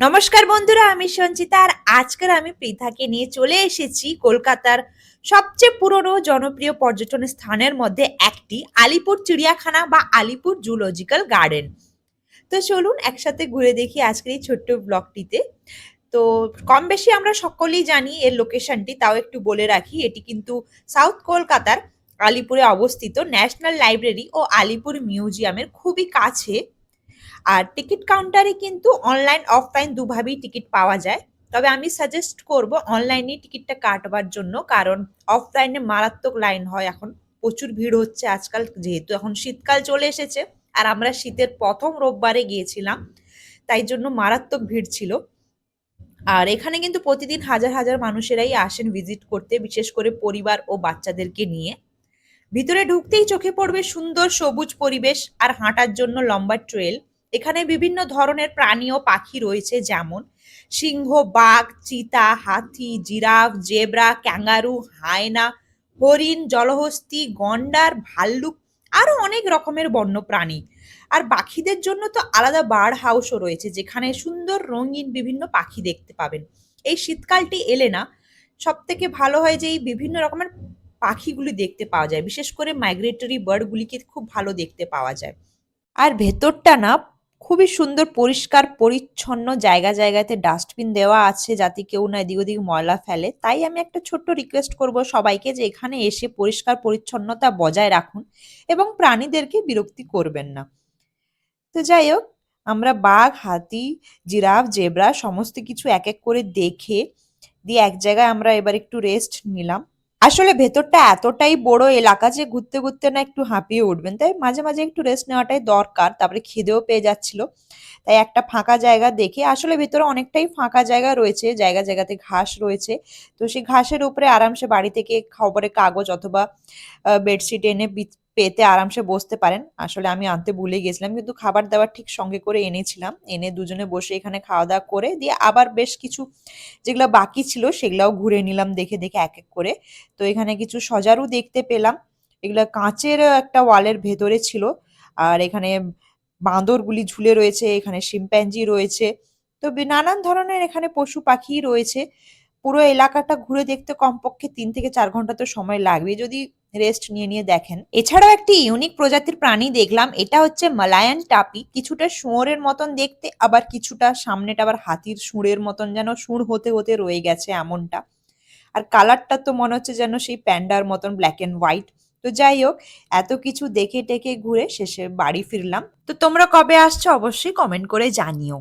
নমস্কার বন্ধুরা, আমি সঞ্চিতা আর আজকের আমি পৃথাকে নিয়ে চলে এসেছি কলকাতার সবচেয়ে পুরনো জনপ্রিয় পর্যটন স্থানের মধ্যে একটি আলিপুর চিড়িয়াখানা বা আলিপুর জুলজিক্যাল গার্ডেন। তো চলুন একসাথে ঘুরে দেখি আজকের এই ছোট্ট ব্লগটিতে। তো কম বেশি আমরা সকলেই জানি এর লোকেশনটি, তাও একটু বলে রাখি, এটি কিন্তু সাউথ কলকাতার আলিপুরে অবস্থিত ন্যাশনাল লাইব্রেরি ও আলিপুর মিউজিয়ামের খুবই কাছে। আর টিকিট কাউন্টারে কিন্তু অনলাইন অফলাইন দুভাবেই টিকিট পাওয়া যায়। তবে আমি সাজেস্ট করব অনলাইনে টিকিটটা কাটবার জন্য, কারণ অফলাইনে মারাত্মক লাইন হয়। এখন প্রচুর ভিড় হচ্ছে আজকাল, যেহেতু এখন শীতকাল চলে এসেছে, আর আমরা শীতের প্রথম রোববারে গিয়েছিলাম, তাই জন্য মারাত্মক ভিড় ছিল। আর এখানে কিন্তু প্রতিদিন হাজার হাজার মানুষেরাই আসেন ভিজিট করতে, বিশেষ করে পরিবার ও বাচ্চাদেরকে নিয়ে। ভিতরে ঢুকতেই চোখে পড়বে সুন্দর সবুজ পরিবেশ আর হাঁটার জন্য লম্বা ট্রেল এখানে বিভিন্ন ধরনের প্রাণী ও পাখি রয়েছে, যেমন সিংহ, বাঘ, চিতা, হাতি, জিরাফ, জেব্রা, ক্যাঙ্গারু, হায়না, হরিণ, জলহস্তি, গন্ডার, ভাল্লুক, আরও অনেক রকমের বন্য প্রাণী আর পাখিদের জন্য তো আলাদা বার্ড হাউসও রয়েছে, যেখানে সুন্দর রঙিন বিভিন্ন পাখি দেখতে পাবেন। এই শীতকালটি এলে না সব থেকে ভালো হয় যে এই বিভিন্ন রকমের পাখিগুলি দেখতে পাওয়া যায়, বিশেষ করে মাইগ্রেটরি বার্ডগুলিকে খুব ভালো দেখতে পাওয়া যায়। আর ভেতরটা না খুবই সুন্দর, পরিষ্কার, পরিচ্ছন্ন জায়গা জায়গাতে ডাস্টবিন দেওয়া আছে যাতে কেউ না এদিক ওদিক ময়লা ফেলে। তাই আমি একটা ছোট্ট রিকোয়েস্ট করব সবাইকে যে এখানে এসে পরিষ্কার, পরিচ্ছন্নতা বজায় রাখুন এবং প্রাণীদেরকে বিরক্তি করবেন না। তো যাই হোক, আমরা বাঘ, হাতি, জিরাফ, জেব্রা, সমস্ত কিছু এক এক করে দেখে দিয়ে এক জায়গায় আমরা এবার একটু রেস্ট নিলাম। আসলে ভেতরটা এতটাই বড় এলাকা যে ঘুরতে ঘুরতে না একটু হাঁপিয়ে উঠবেন। তাই মাঝে মাঝে একটু রেস্ট নেওয়াটাই দরকার। তারপরে খিদেও পেয়ে যাচ্ছিল। তাই একটা ফাঁকা জায়গা দেখে আসলে ভেতরে অনেকটাই ফাঁকা জায়গা রয়েছে, জায়গা জায়গাতে ঘাস রয়েছে। তো সেই ঘাসের উপরে আরামসে বাড়ি থেকে খবরের কাগজ অথবা বেডশিট এনে পেতে আরামসে বসতে পারেন। আসলে আমি আনতে ভুলে গেছিলাম, কিন্তু খাবার দাবার ঠিক সঙ্গে করে এনেছিলাম। এনে দুজনে বসে এখানে খাওয়া দাওয়া করে দিয়ে আবার বেশ কিছু যেগুলো বাকি ছিল সেগুলাও ঘুরে নিলাম দেখে দেখে এক এক করে। তো এখানে কিছু সজারু দেখতে পেলাম। এগুলো কাঁচের একটা ওয়ালের ভেতরে ছিল। আর এখানে বাঁদরগুলি ঝুলে রয়েছে, এখানে শিম্প্যাঞ্জি রয়েছে। তো নানান ধরনের এখানে পশু পাখি রয়েছে। পুরো এলাকাটা ঘুরে দেখতে কমপক্ষে তিন থেকে চার ঘণ্টা তো সময় লাগবে যদি রেস্ট নিয়ে নিয়ে দেখেন। এছাড়াও একটি ইউনিক প্রজাতির প্রাণী দেখলাম, এটা হচ্ছে মালায়ান টাপি। কিছুটা শুয়োরের মতন দেখতে, আবার কিছুটা সামনেটা আবার হাতির সুঁড়ের মতন যেন সুর হতে হতে রয়ে গেছে এমনটা। আর কালারটা তো মনে হচ্ছে যেন সেই প্যান্ডার মতন ব্ল্যাক এন্ড হোয়াইট তো যাই হোক, এত কিছু দেখে টেকে ঘুরে শেষে বাড়ি ফিরলাম। তো তোমরা কবে আসছো অবশ্যই কমেন্ট করে জানিও।